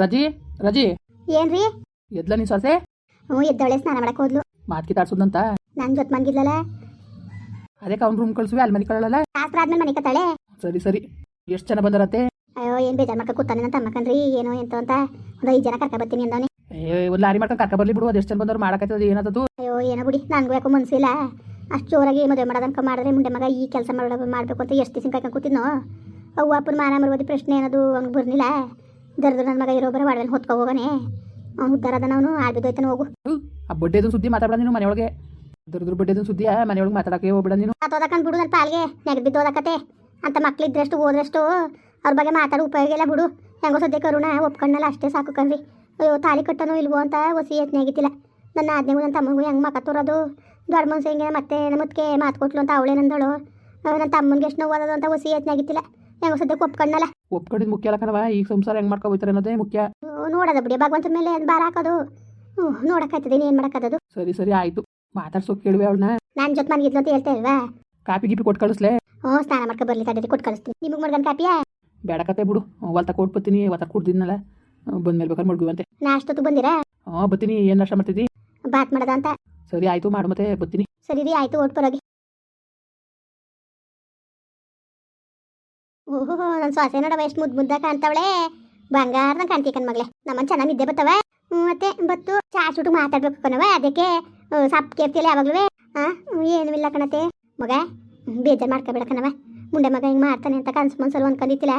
ರಜಿ ರಜಿ. ಏನ್ರಿ? ಎದ್ಲ ನೀ ಸೊಸೆ? ಹ್ಞೂ ಎದ್ದವಳೆ ಸ್ನಾನ ಮಾಡಕ್ ಹೋದ್ಲು. ಮಾತ್ ತಾಡ್ಸುದಂತ ನನ್ ಜೊತ್ ಮಂಗಿದ್ಲಲ್ಲ ಅದಕ್ಕೆ ಅವ್ನ ರೂಮ್ ಕಳ್ಸುವೆ ಅಲ್ಲಿ ಮನೆ ಕಳಲ್ಲ ಶಾಸ್ತ್ರ ಆದ್ಮೇಲೆ ಮನೆ ಕತ್ತಾಳೆ ಸರಿ ಸರಿ. ಎಷ್ಟು ಜನ ಬಂದರತ್ತೆ? ಅಯ್ಯೋ ಏನ್ ಬೇಜಾರ್ ಮಾಡ್ಕ ಕೂತಾನೆ ಅಂತ ಅಮ್ಮಕನ್ರಿ ಏನೋ ಎಂತ ಅಂತ. ಒಂದ್ ಐದ್ ಜನ ಕರ್ಕ ಬರ್ತೀನಿ ಅಂದವನೆ. ಏ ಒಂದು ಲಾರಿ ಮಾಡ್ಕೊಂಡು ಕರ್ಕ ಬರ್ಲಿ ಬಿಡು ಎಷ್ಟು ಜನ ಬಂದವ್ರು ಮಾಡಕತ್ತದ ಏನದು ಅಯ್ಯೋ ಏನೋ ಬಿಡಿ ನನ್ಗೂ ಯಾಕೋ ಮನ್ಸಿಲ್ಲ. ಅಷ್ಟು ಜೋರಾಗಿ ಮದುವೆ ಮಾಡೋದನ್ಕ ಮಾಡಿದ್ರೆ ಮುಂದೆ ಮಗ ಈ ಕೆಲಸ ಮಾಡ ಮಾಡ್ಬೇಕು ಅಂತ ಎಷ್ಟು ದಿವಸ ಕಾಯ್ಕೊಂಡು ಕೂತಿದ್ನೋ. ಅವ್ವ ಅಪ್ಪನ ಮಾನ ಮರುವದಿ ಪ್ರಶ್ನೆ ಏನದು ಅವ್ನಿಗೆ ಬರ್ಲಿಲ್ಲ. ದರ್ದು ನನ್ನ ಮಗ ಇರೋ ಬರೋ ವಾಡದಲ್ಲಿ ಹೊತ್ಕೊ ಹೋಗನೆ. ಅವ್ನು ಅದನ ಅವನು ಆಡ್ಬಿದ್ದೋಯ್ತಾನೆ ಹೋಗು. ಆ ಬಡ್ಡೆದು ಸುದ್ದಿ ಮಾತಾಡ ನೀನು ಮನೆಯೊಳಗೆ. ದುರ್ದ್ರ ಬಡ್ಡೆದು ಸುದ್ದಿ ಮನೆಯೊಳಗೆ ಮಾತಾಡಕ್ಕೆ ಹೋಗ್ಬಿಡ ನೀನು. ಆತೋದಕ್ಕಂತ ಬಿಡು ನನ್ನ ಪಾಲ್ಗೆ ನೆಗದ್ ಬಿದ್ದೋದಕ್ಕತೆ ಅಂತ ಮಕ್ಳು ಇದ್ರಷ್ಟು ಹೋದ್ರಷ್ಟು ಅವ್ರ ಬಗ್ಗೆ ಮಾತಾಡೋ ಉಪಯೋಗ ಇಲ್ಲ ಬಿಡು. ಹೆಂಗೋ ಸದ್ಯ ಕರುಣ ಒಪ್ಕೊಂಡಲ್ಲ ಅಷ್ಟೇ ಸಾಕು ಕಣ್ರಿ. ಅಯ್ಯೋ ತಾಲಿ ಕಟ್ಟನೋ ಇಲ್ವೋ ಅಂತ ಹೊಸಿ ಯತ್ನೆ ಆಗಿತ್ತಿಲ್ಲ. ನನ್ನ ಆಜ್ಞೆಗೂ ನನ್ನ ತಮ್ಮಗೂ ಹೆಂಗೆ ಮಕ್ಕ ತೋರೋದು? ದೊಡ್ಡ ಮನ್ಸು ಹೆಂಗೆ ಮತ್ತೆ ನಮ್ಮದಕ್ಕೆ ಮಾತು ಕೊಟ್ಲು ಅಂತ ಅವಳೇನಂದಳು ನನ್ನ ತಮ್ಮನಿಗೆ ಎಷ್ಟು ನೋವು ಓದೋದು ಅಂತ ಹೊಸಿ ಯತ್ನೆ ಆಗಿತ್ತಿಲ್ಲ. ಹೆಂಗೋ ಸದ್ಯಕ್ಕೆ ಒಪ್ಕೊಂಡಲ್ಲ ಒಪ್ಕೊಂಡಿದ್ ಮುಖ್ಯ ಅಲ್ಲ ಕಣವ ಈಗ ಸಂಸಾರ ಹೆಂಗ್ ಮಾಡ್ಕೊ ಅನ್ನೋದೇ ಮುಖ್ಯ. ನೋಡದ ಬಿಡಿ ಭಗವಂತನ ಮೇಲೆ ಬಾರ ಹಾಕೋದು. ಹ್ಞೂ ನೋಡಕ್ಕಾಯ್ತದೆ ಏನು ಮಾಡೋಕ್ಕಾಗೋದು ಸರಿ ಸರಿ ಆಯ್ತು. ಮಾತಾಡ್ಸೋ ಕೇಳುವೆ ಅವಳನ್ನ. ನನ್ನ ಜೊತೆ ಮನಗಿದ್ಲು ಅಂತ ಹೇಳ್ತಾ ಇಲ್ವಾ? ಕಾಪಿ ಗಿಪಿ ಕೊಟ್ಟು ಕಳಿಸ್ಲೆ. ಹ್ಞೂ ಸ್ನಾನ ಮಾಡ್ಕೊ ಬರ್ಲಿ ತಡೀರಿ ಕೊಟ್ಟು ಕಳಿಸ್ತೀನಿ. ನಿಮಗೆ ಮಾಡ್ಕೊಂಡು ಕಾಪಿಯಾ? ಕತೆ ಬಿಡು. ಹೊಲ್ತ ಕೊಟ್ಟು ಬತ್ತೀನಿ ಒತ್ತ ಕುಡ್ದಿದ್ನಲ್ಲ. ಬಂದ್ಮೇಲೆ ಬೇಕಾದ್ರೆ ಮಡ್ಗುವಂತೆ. ನಾ ಅಷ್ಟೊತ್ತು ಬಂದಿರಾ? ಹ್ಞೂ ಬತ್ತೀನಿ ಏನ್ ನಷ್ಟ ಮಾಡ್ತಿದ್ದಿ? ಬಾತ್ ಮಾಡದ ಅಂತ? ಸರಿ ಆಯ್ತು ಮಾಡು ಮತ್ತೆ ಬತ್ತೀನಿ ಸರಿ ರೀ ಆಯ್ತು ಓಟ್ ಬರೋಗಿ ಓಹೋ ನನ್ನ ಸ್ವಾಸೆ ನೋಡವ ಎಷ್ಟು ಮುದ್ದು ಮುದ್ದ ಕಾಣ್ತಾವಳೆ. ಬಂಗಾರನ ಕಾಣ್ತಿ ಕಣ್ ಮಗಳೇ. ನಮ್ಮನ್ ಚೆನ್ನಾಗಿ ನಿದ್ದೆ ಬರ್ತವೆ. ಮತ್ತೆ ಬತ್ತು ಚಾ ಸುಟ್ಟು ಮಾತಾಡ್ಬೇಕು ಕಣವ ಅದಕ್ಕೆ ಸಪ್ ಕೇಳ್ತಿಲ್ಲ ಯಾವಾಗ್ಲೂ. ಹಾಂ ಏನೂ ಇಲ್ಲ ಕಣತೆ. ಮಗ, ಬೇಜಾರು ಮಾಡ್ಕೋಬೇಡ ಕಣವ ಮುಂಡೆ ಮಗ ಹಿಂಗೆ ಮಾಡ್ತಾನೆ ಅಂತ ಕನ್ಸು ಮನ್ಸಲ್ಲಿ ಅನ್ಕೊಂಡಿತ್ತಿಲ್ಲ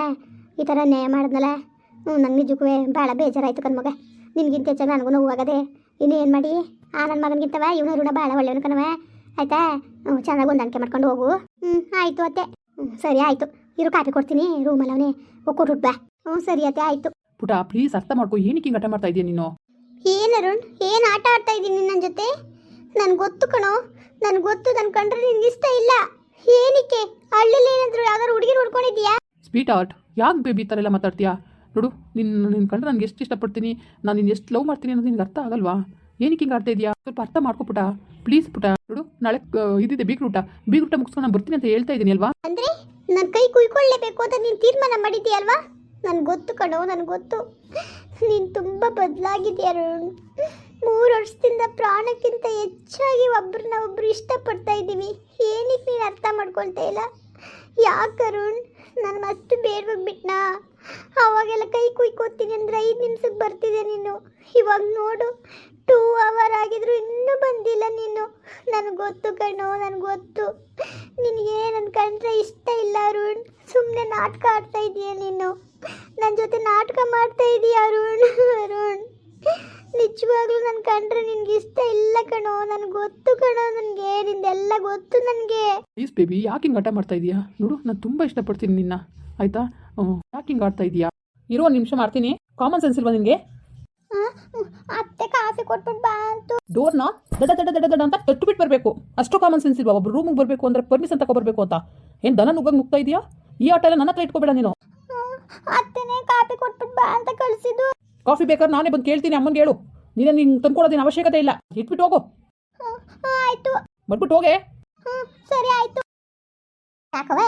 ಈ ಥರ ನ್ಯಾಯ ಮಾಡಿದ್ನಲ್ಲ. ಹ್ಞೂ ನಂಗೆ ನಿಜಕ್ಕೂ ಭಾಳ ಬೇಜಾರಾಯ್ತು ಕಣ್ ಮಗ. ನಿನ್ಗಿಂತ ಹೆಚ್ಚಾಗಿ ನನಗೂ ನೋವಾಗದೆ ಇನ್ನು ಏನು ಮಾಡಿ? ಆ ನನ್ನ ಮಗನಿಗಿಂತವ ಇವನು ಋಣ ಭಾಳ ಒಳ್ಳೆಯವನು ಕಣವ ಆಯ್ತಾ? ಚೆನ್ನಾಗಿ ಹೊಂದಾಣಿಕೆ ಮಾಡ್ಕೊಂಡು ಹೋಗು. ಹ್ಞೂ ಆಯಿತು ಅತ್ತೆ. ಸರಿ, ಆಯಿತು. ಇರು ಕಾಫಿ ಕೊಡ್ತೀನಿ ರೂಮಲ್ಲಿ ಅವನೇ ಬಾ. ಹ್ಞೂ ಸರಿ ಅತ್ತೆ ಆಯಿತು. ಪುಟ ಪ್ಲೀಸ್ ಅರ್ಥ ಮಾಡ್ಕೊ ಏನಕ್ಕೆ ಹಿಂಗೆ ಆಟ ಮಾಡ್ತಾ ಇದೀಯ ನೀನು? ಏನು ಅರುಣ್ ಏನು ಆಟ ಆಡ್ತಾ ಇದ್ದೀನಿ ನನ್ನ ಜೊತೆ? ನನ್ಗೆ ಗೊತ್ತು ಕಣೋ ನನ್ಗೆ ಗೊತ್ತು ನನ್ನ ಕಂಡ್ರೆ ನಿನ್ಗೆ ಇಷ್ಟ ಇಲ್ಲ. ಏನಕ್ಕೆ? ಹಳ್ಳಿಲಿ ಏನಾದರೂ ಯಾವ್ದಾದ್ರು ಹುಡುಗಿರು ನೋಡ್ಕೊಂಡಿದ್ಯಾ ಸ್ವೀಟ್ ಆರ್ಟ್ ಯಾಕೆ ಬೇಬಿ ಈ ಥರ ಎಲ್ಲ ಮಾತಾಡ್ತೀಯಾ? ನೋಡು ನಿನ್ನ ನಿನ್ನ ಕಂಡ್ರೆ ನನಗೆ ಎಷ್ಟು ಇಷ್ಟಪಡ್ತೀನಿ ನಾನು ನಿನ್ನ ಎಷ್ಟು ಲವ್ ಮಾಡ್ತೀನಿ ಅನ್ನೋದು ನಿನ್ಗೆ ಅರ್ಥ ಆಗಲ್ವಾ? ಏನಕ್ಕೆ ಹಿಂಗೆ ಆಡ್ತಾ ಇದೆಯಾ? ಸ್ವಲ್ಪ ಅರ್ಥ ಮಾಡ್ಕೊ ಪುಟ. ಪ್ಲೀಸ್ ಪುಟ ನೋಡು ನಾಳೆ ಆ, ಇದಿದೆ ಬೀಗ್ರೂಟ. ಬೀಗ್ರೂಟ ಮುಗಿಸ್ಕೊಂಡು ನಾನು ಬರ್ತೀನಿ ಅಂತ ಹೇಳ್ತಾ ಇದ್ದೀನಿ ಅಲ್ವಾ? ಅಂದ್ರೆ? ನನ್ನ ಕೈ ಕುಯ್ಕೊಳ್ಳೇಬೇಕು ಅಂತ ನೀನು ತೀರ್ಮಾನ ಮಾಡಿದ್ಯಲ್ವಾ ನನಗೆ ಗೊತ್ತು ಕಣೋ ನನಗೆ ಗೊತ್ತು. ನೀನು ತುಂಬ ಬದಲಾಗಿದೆ ಅರುಣ್. ಮೂರು ವರ್ಷದಿಂದ ಪ್ರಾಣಕ್ಕಿಂತ ಹೆಚ್ಚಾಗಿ ಒಬ್ರನ್ನ ಒಬ್ರು ಇಷ್ಟಪಡ್ತಾ ಇದ್ದೀವಿ. ಏನಕ್ಕೆ ನೀನು ಅರ್ಥ ಮಾಡ್ಕೊಳ್ತಾ ಇಲ್ಲ? ಯಾಕೆ ಅರುಣ್? ನಾನು ಅಷ್ಟು ಬೇಡ್ಬಿಟ್ನಾ ಅವಾಗೆಲ್ಲ ಕೈ ಕುಯ್ಕೋತೀನಿ ಅಂದರೆ ಐದು ನಿಮಿಷಕ್ಕೆ ಬರ್ತಿದೆ ನೀನು. ಇವಾಗ ನೋಡು ಆಗಿದ್ರು ಇನ್ನೂ ಬಂದಿಲ್ಲ ನೀನು. ನನಗೆ ಗೊತ್ತು ಕಣೋ ನನಗೆ ಗೊತ್ತು. ನಿನಗೆ ನನ್ನ ಕಂಡ್ರೆ ಇಷ್ಟ ಇಲ್ಲ ಅರುಣ್. ಸುಮ್ಮನೆ ನಾಟಕ ಆಡ್ತಾ ಇದೀಯ ನೀನು. ನನ್ನ ಜೊತೆ ನಾಟಕ ಮಾಡ್ತಾ ಇದೀಯ ಅರುಣ್ ಅರುಣ್. ನಿಜವಾಗ್ಲೂ ನನ್ನ ಕಂಡ್ರೆ ನಿನ್ಗೆ ಇಷ್ಟ ಇಲ್ಲ ಕಣೋ. ನನಗೆ ಗೊತ್ತು ಕಣೋ ನನಗೆ, ನಿಂದೆಲ್ಲ ಗೊತ್ತು ನನಗೆ. ಪ್ಲೀಸ್ ಬೇಬಿ ಯಾಕೆ ಹಿಂಗೆ ಆಟ ಮಾಡ್ತಾ ಇದೀಯಾ? ನೋಡು, ನಾನು ತುಂಬ ಇಷ್ಟಪಡ್ತೀನಿ ನಿನ್ನ. ಆಯ್ತಾ? ಯಾಕೆ ಹಿಂಗೆ ಆಡ್ತಾ ಇದೀಯಾ? ಇರೋ ಒಂದು ನಿಮಿಷ ಮಾಡ್ತೀನಿ. ಕಾಮನ್ ಸೆನ್ಸ್ ಇಲ್ವಾ ನಿನಗೆ? ಅತ್ತೆ ಕಾಫಿ ಕೊಟ್ಬಿಟ್ಟು ಬಾ ಅಂತ. ಡೋರ್ನ ದಡ ದಡ ದಡ ದಡ ಅಂತ ತಟ್ಟು ಬಿಟ್ಟು ಬರಬೇಕು. ಅಷ್ಟು ಕಾಮನ್ ಸೆನ್ಸ್ ಇಲ್ವಾ? ಒಬ್ರು ರೂಮಿಗೆ ಬರಬೇಕು ಅಂದ್ರೆ ಪರ್ಮಿಷನ್ ಬರಬೇಕು ಅಂತ. ಏನು ದನ ನುಗ್ಗಂಗೆ ನುಗ್ತಾ ಇದೆಯಾ? ಈ ಆಟ ಎಲ್ಲ ನನ್ನ ಹತ್ರ ಇಟ್ಕೋಬೇಡ ನೀನು. ಅತ್ತೆನೇ ಕಾಫಿ ಕೊಟ್ಬಿಟ್ಟು ಬಾ ಅಂತ ಕಳಿಸಿದ್ದು. ಕಾಫಿ ಬೇಕಾದ್ರೆ ನಾನೇ ಬಂದು ಕೇಳ್ತೀನಿ ಅಮ್ಮನಿಗೆ ಹೇಳು. ನೀನೇ ನಿಂಗೆ ತಂದ್ಕೊಡೋದೇನು ಅವಶ್ಯಕತೆ ಇಲ್ಲ. ಇಟ್ಬಿಟ್ಟು ಹೋಗು. ಆಯ್ತು. ಮಾಡ್ಬಿಟ್ಟು ಹೋಗೆ. ಸರಿ ಆಯ್ತು. ಯಾಕವ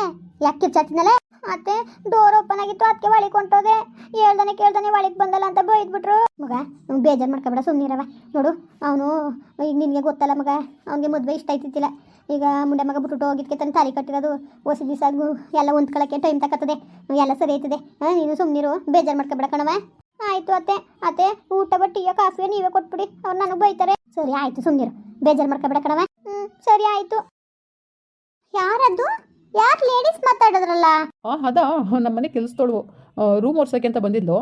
ಯಾಕೆ ಕಿರ್ಚಾತಿನಲ್ಲ ಅತ್ತೆ ಡೋರ್ ಓಪನ್ ಆಗಿತ್ತು ಅದಕ್ಕೆ ಒಳಗೆ ಹೊಂಟೋದೆ ಹೇಳ್ದಾನೆ ಕೇಳ್ದಾನೆ ಒಳಗೆ ಬಂದಲ್ಲ ಅಂತ ಬೈದ್ಬಿಟ್ರು. ಮಗ ಅವ್ನು ಬೇಜಾರು ಮಾಡ್ಕೊಬೇಡ ಸುಮ್ಮನಿರವ ನೋಡು, ಅವನು ಈಗ ನಿನಗೆ ಗೊತ್ತಲ್ಲ ಮಗ, ಅವನಿಗೆ ಮದುವೆ ಇಷ್ಟ ಆಯ್ತಿತ್ತಿಲ್ಲ. ಈಗ ಮುಂಡೆ ಮಗ ಬಿಟ್ಟು ಹೋಗಿದ್ಕೆ ತನ್ನ ತಾಲಿ ಕಟ್ಟಿರೋದು. ಹೊಸ ದಿವಸ ಎಲ್ಲ ಹೊಂದ್ಕೊಳ್ಳೋಕ್ಕೆ ಟೈಮ್ ತಕ್ಕತ್ತದೆ ಎಲ್ಲ ಸರಿ ಆಯ್ತದೆ. ಹಾಂ, ನೀನು ಸುಮ್ಮನಿರು ಬೇಜಾರು ಮಾಡ್ಕೊಬೇಡ ಕಣವ ಆಯಿತು ಅತ್ತೆ ಅತ್ತೆ, ಊಟ ಬಟ್ಟಿಯ ಕಾಫಿ ನೀವೇ ಕೊಟ್ಬಿಡಿ. ಅವ್ರು ನನಗೆ ಬೈತಾರೆ. ಸರಿ ಆಯಿತು ಸುಮ್ಮನಿರು ಬೇಜಾರು ಮಾಡ್ಕೊಬೇಡ ಕಣವ ಹ್ಞೂ ಸರಿ ಆಯಿತು. ಯಾರದು ಯಾರು ಲೇಡೀಸ್ ಮಾತಾಡಿದ್ರಲ್ಲ? ಆ ಅದಾ ನಮ್ಮ ಮನೆ ಕೆಲಸದೋಳು. ರೂಮ್ ಓಡ್ಸೋಕೆ ಅಂತ ಬಂದಿದ್ಲು.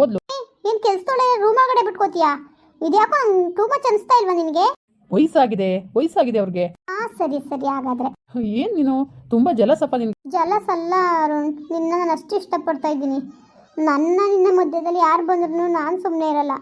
ಓದ್ಲು ನೀನ್ ಕೆಲ್ಸದೊಳೆ ರೂಮ್ ಒಳಗಡೆ ಬಿಟ್ಕೋತೀಯಾ? ಇದ್ಯಾಕೋ ಟೂ ಮಚ್ ಅನಿಸ್ತಾ ಇಲ್ವಾ ನಿನಗೆ? ವಯಸ್ಸಾಗಿದೆ ವಯಸ್ಸಾಗಿದೆ ಅವ್ರಿಗೆ. ಹಾ ಸರಿ ಸರಿ ಹಾಗಾದ್ರೆ. ಏನ್ ನೀನು? ತುಂಬಾ ಜಲಸಪ್ಪ ನಿನ್ಗೆ. ಜಲಸ್ ಅಲ್ಲ ಅರುಣ್. ನಿನ್ನ ನಾನು ಅಷ್ಟು ಇಷ್ಟಪಡ್ತಾ ಇದ್ದೀನಿ. ನನ್ನ ನಿನ್ನ ಮಧ್ಯದಲ್ಲಿ ಯಾರು ಬಂದ್ರು ನಾನು ಸುಮ್ಮನೆ ಇರಲ್ಲ.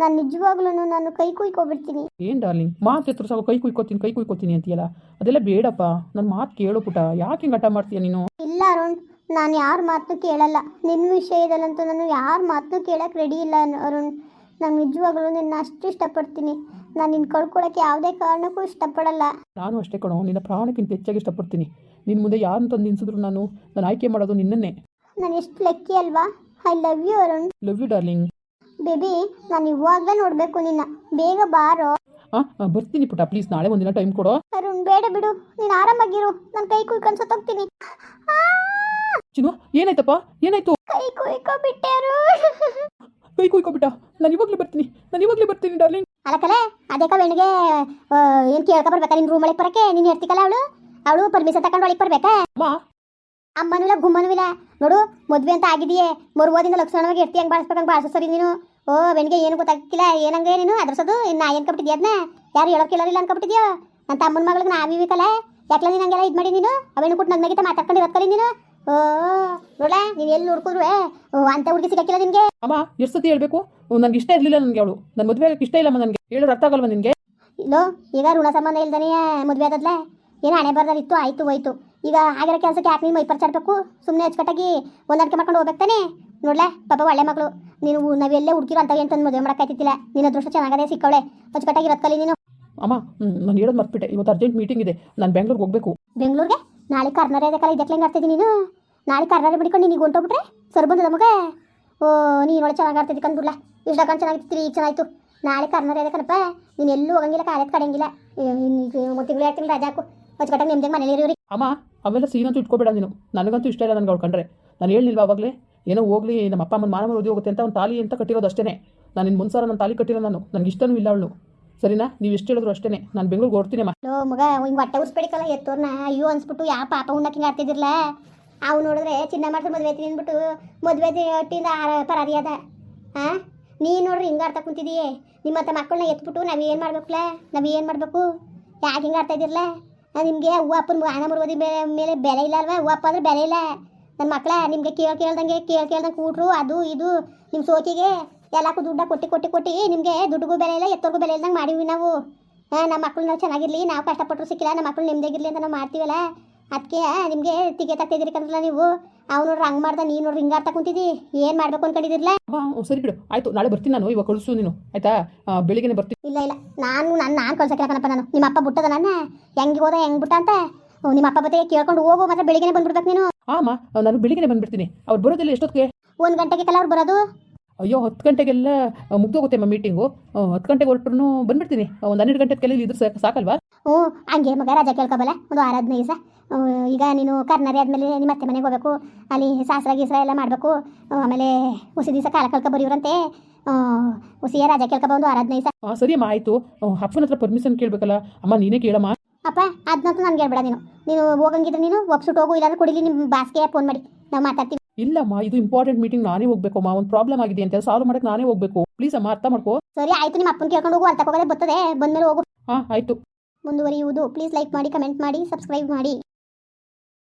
ನಾನು ನಿಜವಾಗ್ಲೂ ನಾನು ಕೈ ಕುಯ್ಕೊಬಿಡ್ತೀನಿ. ಏನು ಡಾರ್ಲಿಂಗ್ ಮಾತು ಎತ್ತರ ಸಾಕು ಕೈ ಕುಯ್ಕೋತೀನಿ ಕೈ ಕುಯ್ಕೋತೀನಿ ಅಂತೀಯಲ್ಲ? ಅದೆಲ್ಲ ಬೇಡಪ್ಪ. ನನ್ನ ಮಾತು ಕೇಳು ಪುಟ. ಯಾಕೆ ಹಿಂಗೆ ಹಠ ಮಾಡ್ತೀಯ ನೀನು? ಇಲ್ಲ ಅರುಣ್ ನಾನು ಯಾರ ಮಾತನ್ನು ಕೇಳಲ್ಲ. ನಿನ್ನ ವಿಷಯದಲ್ಲಂತೂ ನಾನು ಯಾರ ಮಾತನ್ನು ಕೇಳಕ್ಕೆ ರೆಡಿ ಇಲ್ಲ ಅರುಣ್. ನಾನು ನಿಜವಾಗ್ಲೂ ನಿನ್ನ ಅಷ್ಟು ಇಷ್ಟಪಡ್ತೀನಿ. ನಾನು ನಿನ್ನ ಕಳ್ಕೊಳಕ್ಕೆ ಯಾವುದೇ ಕಾರಣಕ್ಕೂ ಇಷ್ಟಪಡಲ್ಲ. ನಾನು ಅಷ್ಟೇ ಕಣೋ ನಿನ್ನ ಪ್ರಾಣಕ್ಕಿಂತ ಹೆಚ್ಚಾಗಿ ಇಷ್ಟಪಡ್ತೀನಿ. ನಿನ್ನ ಮುಂದೆ ಯಾರನ್ನ ತಂದು ನಿನ್ಸಿದ್ರು ನಾನು ನಾನು ಆಯ್ಕೆ ಮಾಡೋದು ನಿನ್ನನ್ನೇ. ನಾನು ಎಷ್ಟು ಲೆಕ್ಕಿ ಅಲ್ವಾ? I love you Arun. Love you darling baby ನಾನು ಇವಾಗಲೇ ನೋಡಬೇಕು ನಿನ್ನ. ಬೇಗ ಬಾರೋ. ಹಾಂ ಬರ್ತೀನಿ ಪುಟ್ಟ ಪ್ಲೀಸ್ ನಾಳೆ ಒಂದಿನ ಟೈಮ್ ಕೊಡು. ಅರುಣ್ ಬೇಡ ಬಿಡು. ನೀನು ಆರಾಮಾಗಿರು. ನಾನು ಕೈ ಕುಯ್ಕೊಂಡು ಸತ್ತೋಗ್ತೀನಿ. ಚಿನ್ನು ಏನಾಯ್ತಪ್ಪ? ಏನಾಯ್ತು? ಕೈ ಕುಯ್ಕೊಂಡ್ಬಿಟ್ಟೆ ಕೈ ಕುಯ್ಕೊಬಿಟ್ಟ ನಾನು ಇವಾಗಲೇ ಬರ್ತೀನಿ. ನಾನು ಇವಾಗಲೇ ಬರ್ತೀನಿ ಡಾರ್ಲಿಂಗ್ ಅಲಕಲೆ ಅದಕ್ಕೆ ಬೆಳಿಗ್ಗೆ ಏನು ಕೇಳ್ಕೊ ಬರ್ಬೇಕಾ ನಿನ್ನ ರೂಮ್ ಒಳಗೆ ಬರಕ್ಕೆ? ನೀನು ಹೇಳ್ತಿಕಲ್ಲ ಅವಳು? ಅವಳು ಪರ್ಮಿಷನ್ ತಗೊಂಡು ಒಳಗೆ ಬರ್ಬೇಕಾ? ಅಮ್ಮ ಅಮ್ಮನೂ ಇಲ್ಲ ಗುಮ್ಮನೂ ಇಲ್ಲ ನೋಡು ಮದುವೆ ಅಂತ ಆಗಿದೆಯೇ. ಮರುವಾದಿಂದ ಲಕ್ಷಣವಾಗಿ ಇರ್ತಿ ಹಂಗೆ ಬಾಳಿಸ್ಬೇಕಂಗೆ ಬಾಳಿಸೋ ಸರಿ ನೀನು. ಓ ಬೆಣಿಗೆ ಏನು ಗೊತ್ತಾಗ್ತಿಲ್ಲ. ಏನಂಗೆ ನೀನು? ಅದ್ರಸೋದು ನಾ ಏನು ಕಬಿಟ್ಟಿದ್ಯಾ ಅದನ್ನ ಯಾರು ಹೇಳೋಕೆ ಇಲ್ಲ ಅನ್ಕೊಬಿಟ್ಟಿದ್ಯೋ ನನ್ನ ತಮ್ಮನ ಮಗಳಿಗೆ ನಾ ಕಲೆ ಯಾಕಲ ನೀನು ಹಂಗೆಲ್ಲ ಇದು ಮಾಡಿ ನೀನು? ಅವೇನು ಕೊಟ್ಟು ನನ್ನ ನಗಿತ ಮಾತಾಡ್ಕೊಂಡು ಇರೋದ್ಕಲಿ ನೀನು? ಓ ನೋಡ ನೀನು ಎಲ್ಲಿ ಹುಡ್ಕಿದ್ರು ಓ ಅಂತ ಹುಡುಗಿ ಸಿಗಕ್ಕಿಲ್ಲ ನಿನಗೆ? ಅಮ್ಮ ಎಷ್ಟು ಸತಿ ಹೇಳ್ಬೇಕು. ನನಗೆ ಇಷ್ಟ ಇರಲಿಲ್ಲ ನನಗೆ ಅವಳು. ನನ್ನ ಮದುವೆ ಇಷ್ಟ ಇಲ್ಲಮ್ಮ ನನಗೆ. ಹೇಳೋರು ಅರ್ಥ ಆಗಲ್ವ ನಿನಗೆ? ಇಲ್ಲೋ ಈಗ ಋಣ ಸಂಬಂಧ ಇಲ್ದನೇ ಮದುವೆ ಆದದ್ಲೆ? ಏನು ಹಣೆ ಬರ್ದಾರಿತ್ತು ಆಯ್ತು ಹೋಯ್ತು. ಈಗ ಆಗಿರೋ ಕೆಲಸಕ್ಕೆ ಯಾಕೆ ನೀನು ಪರ್ಚಾಡ್ಬೇಕು? ಸುಮ್ಮನೆ ಅಚ್ಚುಕಟ್ಟಾಗಿ ಹೊಂದಾಣಿಕೆ ಮಾಡ್ಕೊಂಡು ಹೋಗ್ಬೇಕಾನೆ ನೋಡ್ಲೆ ಪಾಪ ಒಳ್ಳೆ ಮಗಳು. ನೀನು ನಾವೆಲ್ಲೇ ಹುಡುಗಿರೋ ಅಂತ ಏನು ಮದುವೆ ಮಾಡೋಕ್ಕಾಯ್ತಿಲ್ಲ ನಿನ್ನ ಅದೃಷ್ಟ ಚೆನ್ನಾಗದೇ ಸಿಕ್ಕವಳೆ. ಅಚ್ಚುಕಟ್ಟಾಗಿ ಇರತ್ತಲ್ಲಿ ನೀನು. ಅಮ್ಮ ನಾನು ಹೇಳೋದು ಮರ್ತ್ಬಿಟ್ಟೆ. ಇವತ್ತು ಅರ್ಜೆಂಟ್ ಮೀಟಿಂಗ್ ಇದೆ. ನಾನು ಬೆಂಗ್ಳೂರಿಗೆ ಹೋಗಬೇಕು. ಬೆಂಗಳೂರಿಗೆ? ನಾಳೆ ಕರ್ನಾಟಕ ಕಾಲ. ಇದಕ್ಕೆ ಹೆಂಗೆ ಆಡ್ತಿದ್ದೀನಿ ನೀನು? ನಾಳೆ ಕರ್ನಾಟಕ ಬಿಡ್ಕೊಂಡು ನೀನು ಹೊಂಟೋಗ್ಬಿಟ್ರೆ ಸರ್ ಬಂದದ ಮಗ? ಓ ನೀನು ಒಳ್ಳೆ ಚೆನ್ನಾಗಿ ಆಡ್ತಿದ್ದಿ ಕಂದ್ಬಿಡ್ಲ ಇಷ್ಟ ಹಾಕೊಂಡು ಚೆನ್ನಾಗಿರ್ತೀರಿ ಈಗ ಚೆನ್ನಾಯ್ತು. ನಾಳೆ ಕರ್ನಾಟಕ ಇದಕ್ಕನಪ್ಪ ನೀನು ಎಲ್ಲೂ ಹೋಗಂಗಿಲ್ಲ ಕಾಲೇಜ್ ಕಡೆಯಂಗಿಲ್ಲ. ಒಂದು ತಿಂಗಳು ಎರಡು ತಿಂಗಳು ರಜಾ ಹಾಕು. ಅಚ್ಚುಕಟ್ಟಾಗಿ ನಿಮ್ದಂಗೆ ಮನೇಲಿ ಇರೋರಿ ಅಮ್ಮ ಅವೆಲ್ಲ ಸೀನಂತೂ ಇಟ್ಕೋಬೇಡ ನೀನು. ನನಗಂತೂ ಇಷ್ಟ ಇಲ್ಲ ನನಗೆ ಅವ್ಳು ಕಂಡ್ರೆ. ನಾನು ಹೇಳಿಲ್ವಾ ಅವಾಗಲೇ? ಏನೋ ಹೋಗ್ಲಿ, ನಮ್ಮ ಅಪ್ಪ ಅಮ್ಮನ ಮಾನ ಮರುದಿ ಹೋಗುತ್ತೆ ಅಂತ ಒಂದು ತಾಲಿ ಅಂತ ಕಟ್ಟಿರೋದು ಅಷ್ಟೇ ನಾನು ಇನ್ನು ಮುನ್ಸಾರ ನನ್ನ ತಾಲಿ ಕಟ್ಟಿರೋ ನಾನು. ನನಗೆ ಇಷ್ಟನೂ ಇಲ್ಲ ಅವಳು. ಸರಿನಾ? ನೀವು ಎಷ್ಟು ಹೇಳಿದ್ರು ಅಷ್ಟೇ ನಾನು ಬೆಂಗಳೂರಿಗೆ ಓಡ್ತೀನಿ ಅಮ್ಮ. ಲೋ ಮಗ ಹಿಂಗೆ ಹೊಟ್ಟೆ ಉಸ್ಬೇಡಿಕಲ್ಲ ಎತ್ತೋರ್ನ. ಅಯ್ಯೋ ಅನ್ಸ್ಬಿಟ್ಟು ಯಾವ ಪಾಪ ಉಣ್ಣಕ್ಕೆ ಹಿಂಗೆ ಆಡ್ತಿದ್ದಿರಲ್ಲ ಅವು ನೋಡಿದ್ರೆ ಚಿನ್ನ ಮಾಡ್ತಾರೆ ಮದುವೆ ಐತಿ ಅಂದ್ಬಿಟ್ಟು ಮದುವೆ ಒಟ್ಟಿಂದ ಪರಾರಿ ಅದ. ಹಾಂ ನೀನು ನೋಡ್ರಿ ಹಿಂಗೆ ಆಡ್ತಾ ಕುಂತಿದೀಯೇ. ನಿಮ್ಮ ಮಕ್ಕಳನ್ನ ಎತ್ಬಿಟ್ಟು ನಾವು ಏನು ಮಾಡ್ಬೇಕಲ್ಲ ನಾವು ಏನು ಮಾಡಬೇಕು? ಯಾಕೆ ಹಿಂಗೆ ಆಡ್ತಾ ಇದ್ದಿರಲ್ಲ ನಿಮಗೆ ಹೂವು ಅಪ್ಪನ ಹಣ ಮುರುಗೋದಿ ಮೇಲೆ ಬೆಲೆ ಇಲ್ಲ ಅಲ್ವಾ? ಹೂವು ಅಪ್ಪ ಅಂದ್ರೆ ಬೆಲೆ ಇಲ್ಲ. ನನ್ನ ಮಕ್ಕಳ ನಿಮಗೆ ಕೇಳಿ ಕೇಳ್ದಂಗೆ ಕೇಳಿ ಕೇಳ್ದಂಗೆ ಕೂಟ್ರು, ಅದು ಇದು ನಿಮ್ಮ ಸೋಕಿಗೆ ಎಲ್ಲಕ್ಕೂ ದುಡ್ಡ ಕೊಟ್ಟು ಕೊಟ್ಟು ಕೊಟ್ಟು ನಿಮಗೆ ದುಡ್ಡಿಗೂ ಬೆಲೆ ಇಲ್ಲ, ಎತ್ತೋರ್ಗೂ ಬೆಲೆ ಇಲ್ದಂಗೆ ಮಾಡೀವಿ ನಾವು. ಹಾಂ ನಮ್ಮ ಮಕ್ಕಳು ನಾವು ಚೆನ್ನಾಗಿರಲಿ, ನಾವು ಕಷ್ಟಪಟ್ಟರು ಸಿಕ್ಕಿಲ್ಲ ನಮ್ಮ ಮಕ್ಕಳು ನೆಮ್ಮದಿಯಾಗಿರ್ಲಿ ಅಂತ ನಾವು ಮಾಡ್ತೀವಲ್ಲ. ಅದಕ್ಕೆ ನಿಮಗೆ ತಿಗೆ ತಗ್ತಿದ್ದೀರಿ ನೀವು? ಅವ್ನು ನೋಡ್ರಿ ಹಂಗೆ ಮಾಡ್ದ ನೀನು ನೋಡ್ರಿ ಹಿಂಗಾರ್ ಕುಂತಿದ್ದಿ ಏನು ಮಾಡಬೇಕು ಅನ್ಕೊಂಡಿದ್ದಿರಲ್ಲ ಸರಿ ಬಿಡು. ಆಯಿತು ನಾಳೆ ಬರ್ತೀನಿ ನಾನು ಇವಾಗ ಕಳಿಸು ನೀನು. ಆಯಿತಾ? ಬೆಳಿಗ್ಗೆನೆ ಬರ್ತೀನಿ. ಇಲ್ಲ ಇಲ್ಲ. ನಾನು ನಾನು ನಾನು ಕಳ್ಸಕ್ಕೆ ಕಣಪ್ಪ ನಾನು. ನಿಮ್ಮ ಅಪ್ಪ ಬಿಟ್ಟದ ನನ್ನ? ಹೆಂಗೆ ಹೋದ ಹೆಂಗೆ ಬಿಟ್ಟ ಅಂತ? ನಿಮ್ಮ ಅಪ್ಪ ಬತ್ತೆ ಕೇಳ್ಕೊಂಡು ಹೋಗು ಮಾತ್ರ ಬೆಳಿಗ್ಗೆ ಬಂದ್ಬಿಡ್ಬೇಕು ನೀನು. ಹಾಂ ನಾನು ಬೆಳಿಗ್ಗೆನೆ ಬಂದ್ಬಿಡ್ತೀನಿ. ಅವ್ರು ಬರೋದಿಲ್ಲ ಎಷ್ಟೊತ್ತಿಗೆ? ಒಂದು ಗಂಟೆಗೆ ಕಲ್ಲ ಅವ್ರು ಬರೋದು? ಅಯ್ಯೋ ಹತ್ತು ಗಂಟೆಗೆಲ್ಲ ಮುಗ್ದೋಗುತ್ತೆ ಅಮ್ಮ ಮೀಟಿಂಗು ಹತ್ತು ಗಂಟೆಗೆ ಹೊರಟ್ರು ಬಂದ್ಬಿಡ್ತೀನಿ. ಒಂದು ಹನ್ನೆರಡು ಗಂಟೆ ಕೆಲವು ಇದ್ರೆ ಸಾಕಲ್ವಾ? ಹ್ಞೂ ಹಂಗೆ ಮಗ ರಜಾ ಕೇಳ್ಕೊಬಲ್ಲ ಒಂದು ಆರಾಧನೆ ಸರ್ ದಿವಸ. ಈಗ ನೀನು ಕರ್ನಾರಿ ಆದಮೇಲೆ ನಿಮ್ಮ ಅತ್ತೆ ಮನೆಗೆ ಹೋಗಬೇಕು. ಅಲ್ಲಿ ಸಾಸ್ರ ಗೀಸ್ರ ಎಲ್ಲ ಮಾಡಬೇಕು. ಆಮೇಲೆ ಹುಸಿ ದಿವಸ ಕಾಲ ಕಲ್ಕ ಬರೀವ್ರಂತೆ ಹುಸಿಯ ರಾಜ ಕೇಳ್ಕೊಬ ಬಂದು ಹದಿನೈದು ದಿವಸ ಹಾಂ ಸರಿ ಅಮ್ಮ ಆಯಿತು. ಅಪ್ಪನ ಹತ್ರ ಪರ್ಮಿಷನ್ ಕೇಳಬೇಕಲ್ಲ. ಅಮ್ಮ ನೀನೇ ಕೇಳಮ್ಮ. ಅಪ್ಪ ಅದನ್ನಂತೂ ನನಗೆ ಹೇಳ್ಬೇಡ ನೀನು. ನೀನು ಹೋಗಂಗಿದ್ರೆ ನೀನು ಒಪ್ಸುಟ್ಟು ಹೋಗು ಇಲ್ಲಾಂದ್ರೆ ಕುಡಿಲಿ ನಿಮ್ಮ ಬಾಸ್ಗೆ ಫೋನ್ ಮಾಡಿ. ನಾವು ಮಾತಾಡ್ತೀವಿ. ಇಲ್ಲಮ್ಮ ಇದು ಇಂಪಾರ್ಟೆಂಟ್ ಮೀಟಿಂಗ್ ನಾನೇ ಹೋಗ್ಬೇಕು ಅಮ್ಮ. ಒಂದು ಪ್ರಾಬ್ಲಮ್ ಆಗಿದೆ ಅಂತ ಸಾಲ್ವ್ ಮಾಡಕ್ಕೆ ನಾನೇ ಹೋಗ್ಬೇಕು. ಪ್ಲೀಸ್ ಅಮ್ಮ ಅರ್ಥ ಮಾಡ್ಕೋ. ಸರಿ ಆಯ್ತು ನಿಮ್ಮ ಅಪ್ಪನ ಕೇಳ್ಕೊಂಡು ಹೋಗು ಅರ್ಥ ಹೋಗೋದೇ ಬರ್ತದೆ. ಬಂದ್ಮೇಲೆ ಹೋಗು. ಹಾಂ ಆಯಿತು. ಮುಂದುವರಿಯುವುದು. ಪ್ಲೀಸ್ ಲೈಕ್ ಮಾಡಿ ಕಮೆಂಟ್ ಮಾಡಿ ಸಬ್ಸ್ಕ್ರೈಬ್ ಮಾಡಿ.